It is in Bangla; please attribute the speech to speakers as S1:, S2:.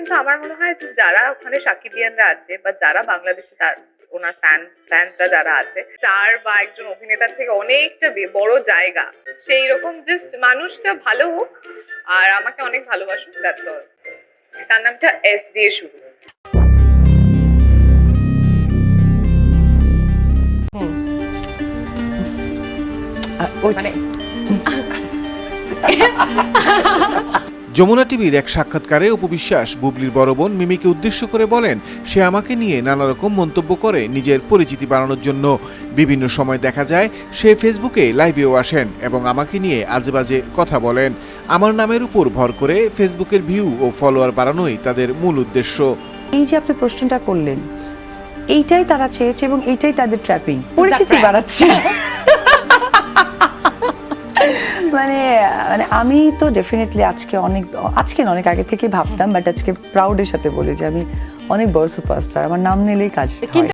S1: কিন্তু আমার মনে হয় যে যারা ওখানে সাকিবিয়ানরা আছে বা যারা বাংলাদেশে তার ওনার ফ্যান ফ্যান্সরা যারা আছে তার বা একজন অভিনেতার থেকে অনেকটা বড় জায়গা। সেই রকম জাস্ট মানুষটা ভালো হোক আর আমাকে অনেক ভালোবাসুক দ্যাটস অল তার নামটা এস দিয়ে শুরু।
S2: মানে
S3: যমুনা টিভির এক সাক্ষাৎকারে উপবিশ্বাস বুবলির বড় বোন মিমিকে উদ্দেশ্য করে বলেন সে আমাকে নিয়ে নানা রকম মন্তব্য করে নিজের পরিচিতি বাড়ানোর জন্য। বিভিন্ন সময় দেখা যায় সে ফেসবুকে লাইভেও আসেন এবং আমাকে নিয়ে আজেবাজে কথা বলেন। আমার নামের উপর ভর করে ফেসবুকের ভিউ ও ফলোয়ার বাড়ানোই তাদের মূল উদ্দেশ্য।
S4: এই যে আপনি প্রশ্নটা করলেন এইটাই তারা চেয়েছে এবং এইটাই তাদের ট্র্যাপিং। পরিচিতি বাড়াচ্ছে। মানে মানে আমি তো ডেফিনেটলি আজকে অনেক আজকে অনেক আগে থেকে ভাবতাম বাট আজকে প্রাউডের সাথে বলি যে আমি অনেক বড় সুপারস্টার আমার নাম নিলেই কাজ